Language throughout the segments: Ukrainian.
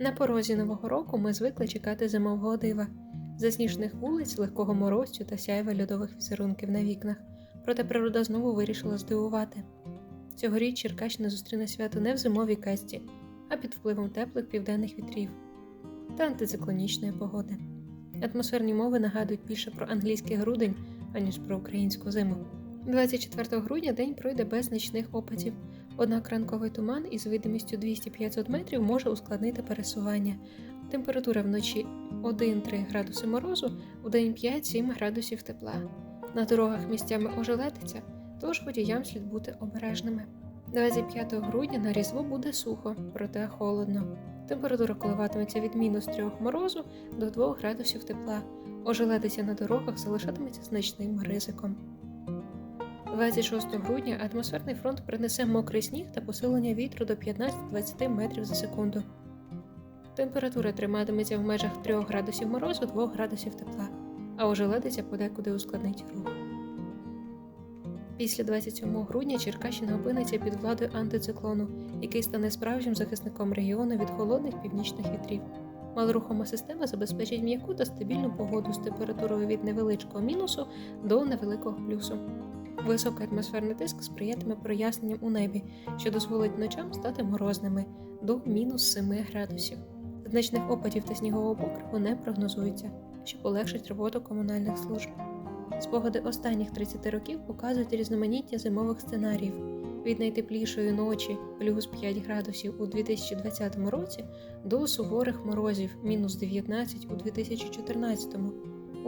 На порозі нового року ми звикли чекати зимового дива, засніжених вулиць, легкого морозцю та сяйва льодових візерунків на вікнах. Проте природа знову вирішила здивувати. Цьогоріч Черкащина зустріне свято не в зимовій касті, а під впливом теплих південних вітрів та антициклонічної погоди. Атмосферні мови нагадують більше про англійський грудень, аніж про українську зиму. 24 грудня день пройде без нічних опадів, однак ранковий туман із видимістю 200-500 метрів може ускладнити пересування. Температура вночі 1-3 градуси морозу, вдень 5-7 градусів тепла. На дорогах місцями ожеледиться, тож водіям слід бути обережними. 25 грудня на різдво буде сухо, проте холодно. Температура коливатиметься від мінус 3 морозу до 2 градусів тепла. Ожеледиця на дорогах залишатиметься значним ризиком. 26 грудня атмосферний фронт принесе мокрий сніг та посилення вітру до 15-20 метрів за секунду. Температура триматиметься в межах 3 градусів морозу 2 градусів тепла, а ожеледиця подекуди ускладнить рух. Після 27 грудня Черкащина опиниться під владою антициклону, який стане справжнім захисником регіону від холодних північних вітрів. Малорухома система забезпечить м'яку та стабільну погоду з температурою від невеличкого мінусу до невеликого плюсу. Високий атмосферний тиск сприятиме проясненням у небі, що дозволить ночам стати морозними до мінус 7 градусів. Значних опадів та снігового покриву не прогнозується, що полегшить роботу комунальних служб. Спогади останніх 30 років показують різноманіття зимових сценаріїв від найтеплішої ночі плюс 5 градусів у 2020 році до суворих морозів мінус 19 у 2014.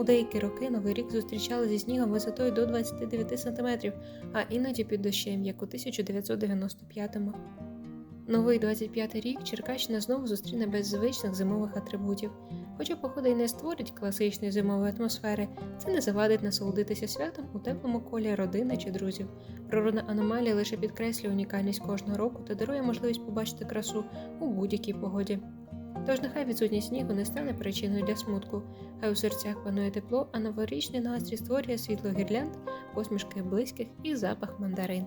У деякі роки новий рік зустрічали зі снігом висотою до 29 см, а іноді під дощем, як у 1995-му. Новий 25 рік Черкащина знову зустріне без звичних зимових атрибутів. Хоча погода й не створить класичної зимової атмосфери, це не завадить насолодитися святом у теплому колі родини чи друзів. Природна аномалія лише підкреслює унікальність кожного року та дарує можливість побачити красу у будь-якій погоді. Тож нехай відсутність снігу не стане причиною для смутку, хай у серцях панує тепло, а новорічний настрій створює світло гірлянд, посмішки близьких і запах мандарин.